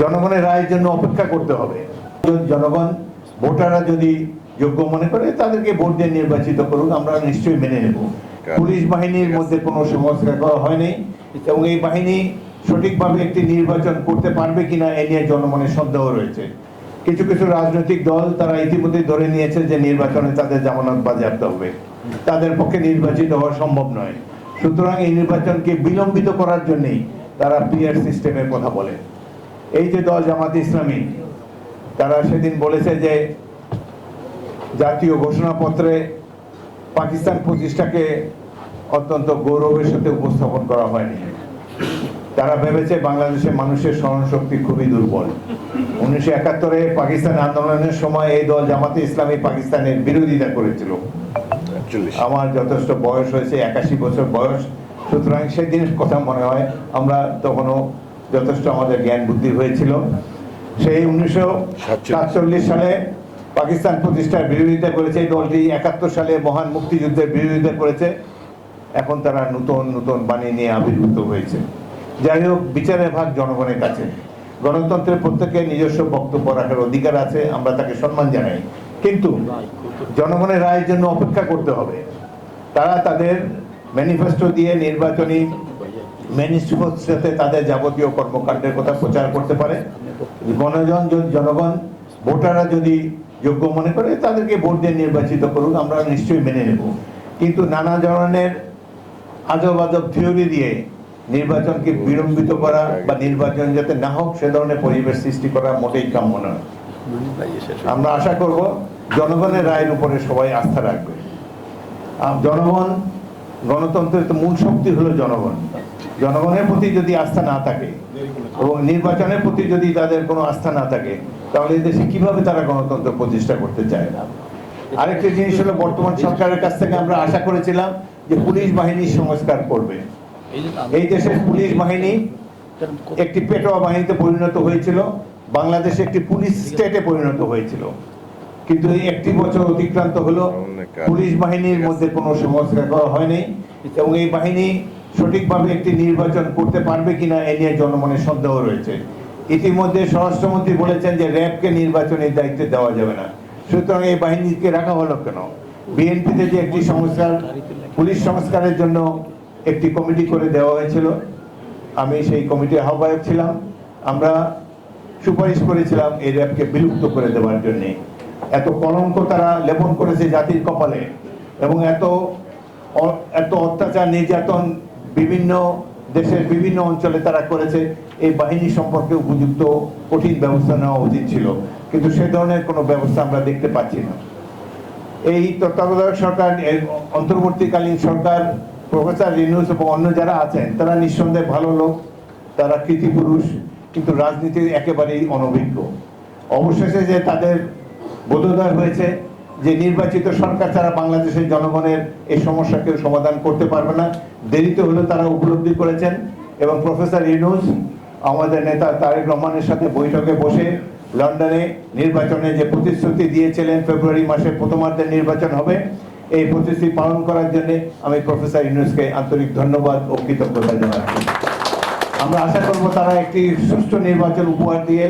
জনগণের রায়ের জন্য অপেক্ষা করতে হবে। জনগণ ভোটাররা যদি যোগ্য মনে করে তাদেরকে ভোট দিয়ে নির্বাচিত করুক আমরা নিশ্চয়ই মেনে নেব। পুলিশ বাহিনীর মধ্যে কোনো সংস্কার করা হয়নি এবং এই বাহিনী সঠিকভাবে একটি নির্বাচন করতে পারবে কিনা এ নিয়ে জনমনের সন্দেহ রয়েছে। কিছু কিছু রাজনৈতিক দল তারা ইতিমধ্যে ধরে নিয়েছে যে নির্বাচনে তাদের জামানত বাজেয়াপ্ত হবে। তাদের পক্ষে নির্বাচিত হওয়া সম্ভব নয়। সুতরাং এই নির্বাচনকে বিলম্বিত করার জন্যেই তারা পিআর সিস্টেমের কথা বলে। এই যে দল জামাত ইসলামী তারা সেদিন বলেছে যে জাতীয় ঘোষণাপত্রে পাকিস্তান প্রতিষ্ঠাকে অত্যন্ত গৌরবের সাথে উপস্থাপন করা হয়নি। তারা ভেবেছে বাংলাদেশের মানুষের স্মরণশক্তি খুবই দুর্বল। উনিশশো একাত্তরে পাকিস্তান আন্দোলনের সময় এই দল জামাতে ইসলামী পাকিস্তানের বিরোধিতা করেছিল। আমার যথেষ্ট বয়স হয়েছে একাশি বছর বয়স। সুতরাং সেদিনের কথা মনে হয় আমরা তখনও যথেষ্ট আমাদের জ্ঞান বুদ্ধি হয়েছিল। সেই উনিশশো সাতচল্লিশ। সালে পাকিস্তান প্রতিষ্ঠার বিরোধিতা করেছে এই দলটি একাত্তর সালে মহান মুক্তিযুদ্ধের বিরোধিতা করেছে। এখন তারা নতুন নতুন বাণী নিয়ে আবির্ভূত হয়েছে। যাই হোক বিচারের ভাগ জনগণের কাছে। গণতন্ত্রের প্রত্যেকের নিজস্ব বক্তব্য রাখার অধিকার আছে আমরা তাকে সম্মান জানাই। কিন্তু জনগণের রায়ের জন্য অপেক্ষা করতে হবে। তারা তাদের ম্যানিফেস্টো দিয়ে নির্বাচনী ম্যানিফেস্টোর সাথে তাদের যাবতীয় কর্মকাণ্ডের কথা প্রচার করতে পারে। গণজন জন- জনগণ, ভোটাররা যদি যোগ্য মনে করে, তাদেরকে ভোট দিয়ে নির্বাচিত করুক আমরা নিশ্চয়ই মেনে নেব। কিন্তু নানা ধরনের আজব আজব থিওরি দিয়ে নির্বাচনকে বিলম্বিত করা বা নির্বাচন যাতে না হোক, সে ধরনের পরিবেশ সৃষ্টি করা মোটেই কাম্য নয়। আমরা আশা করব, জনগণের রায়ের উপরে সবাই আস্থা রাখবে। জনগণ, গণতন্ত্রের তো মূল শক্তি হলো জনগণ। জনগণের প্রতি যদি আস্থা না থাকে এবং নির্বাচনের প্রতি যদি তাদের কোনো আস্থা না থাকে, তাহলে দেশে কীভাবে তারা গণতন্ত্র প্রতিষ্ঠা করতে চায় না? আরেকটি জিনিস হলো বর্তমান সরকারের কাছ থেকে আমরা আশা করেছিলাম যে পুলিশ বাহিনী সংস্কার করবে। এই দেশের পুলিশ বাহিনী একটি পেটোয়া বাহিনীতে পরিণত হয়েছিল, বাংলাদেশে একটি পুলিশ স্টেটে পরিণত হয়েছিল। কিন্তু একটি বছর অতিক্রান্ত হলো, পুলিশ বাহিনীর মধ্যে কোনো সংস্কার করা হয়নি এবং এই বাহিনী সঠিকভাবে একটি নির্বাচন করতে পারবে কিনা এ নিয়ে জনমনের সন্দেহ রয়েছে। ইতিমধ্যে স্বরাষ্ট্রমন্ত্রী বলেছেন যে র্যাবকে নির্বাচনের দায়িত্বে দেওয়া যাবে না। সুতরাং এই বাহিনীকে রাখা হলো কেন? বিএনপিতে যে একটি সংস্কার, পুলিশ সংস্কারের জন্য একটি কমিটি করে দেওয়া হয়েছিল। আমি সেই কমিটির আহ্বায়ক ছিলাম। আমরা সুপারিশ করেছিলাম এই র্যাবকে বিলুপ্ত করে দেওয়ার জন্য। এত কলঙ্ক তারা লেপন করেছে জাতির কপালে এবং এত এত অত্যাচার, নির্যাতন বিভিন্ন দেশের বিভিন্ন অঞ্চলে তারা করেছে, এই বাহিনী সম্পর্কে উপযুক্ত কঠিন ব্যবস্থা নেওয়া উচিত ছিল। কিন্তু সে ধরনের কোনো ব্যবস্থা আমরা দেখতে পাচ্ছি না। এই তত্ত্বাবধায়ক সরকার অন্তর্বর্তীকালীন সরকার, প্রফেসর রিনুস এবং অন্য যারা আছেন, তারা নিঃসন্দেহে ভালো লোক, তারা কৃতি পুরুষ কিন্তু রাজনীতির একেবারেই অনভিজ্ঞ। অবশেষে যে তাদের বোধোদয় হয়েছে যে নির্বাচিত সরকার ছাড়া বাংলাদেশের জনগণের এই সমস্যা কেউ সমাধান করতে পারবে না। দেরিতে হলেও তারা উপলব্ধি করেছেন এবং প্রফেসর ইউনুস, আমাদের নেতা তারেক রহমানের সাথে বৈঠকে বসে লন্ডনে নির্বাচনে যে প্রতিশ্রুতি দিয়েছিলেন ফেব্রুয়ারি মাসের প্রথমার্ধে নির্বাচন হবে, এই প্রতিশ্রুতি পালন করার জন্য আমি প্রফেসর ইউনুসকে আন্তরিক ধন্যবাদ ও কৃতজ্ঞতা জানাচ্ছি। আমরা আশা করব তারা একটি সুষ্ঠু নির্বাচন উপহার দিয়ে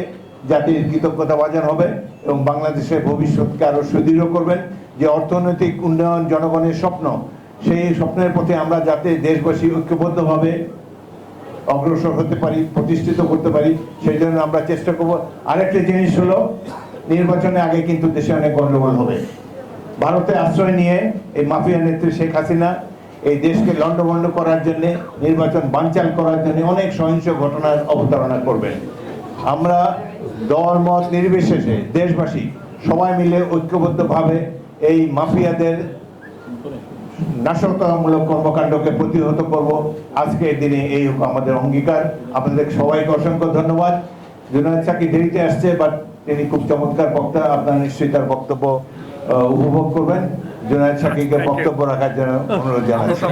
জাতির কৃতজ্ঞতা বাজার হবে এবং বাংলাদেশের ভবিষ্যৎকে আরও সুদৃঢ় করবেন যে অর্থনৈতিক উন্নয়ন জনগণের স্বপ্ন, সেই স্বপ্নের পথে আমরা যাতে দেশবাসী ঐক্যবদ্ধভাবে অগ্রসর হতে পারি, প্রতিষ্ঠিত করতে পারি, সেই জন্য আমরা চেষ্টা করব। আরেকটা জিনিস হলো নির্বাচনের আগে কিন্তু দেশে অনেক গন্ডগোল হবে। ভারতে আশ্রয় নিয়ে এই মাফিয়া নেত্রী শেখ হাসিনা এই দেশকে লন্ডভন্ড করার জন্য, নির্বাচন বানচাল করার জন্য অনেক সহিংস ঘটনার অবতারণা করবেন। আমরা দল মত নির্বিশেষে দেশবাসী সবাই মিলে ঐক্যবদ্ধভাবে এই মাফিয়াদের নাশকতামূলক কর্মকাণ্ডকে প্রতিহত করব। আজকের দিনে এই আমাদের অঙ্গীকার। আপনাদের সবাইকে অসংখ্য ধন্যবাদ। জুনায়দ সাকি দেরিতে আসছে বাট তিনি খুব চমৎকার বক্তা। আপনারা নিশ্চয়ই তার বক্তব্য উপভোগ করবেন। জুনায়দ সাকিকে বক্তব্য রাখার জন্য অনুরোধ জানাচ্ছি।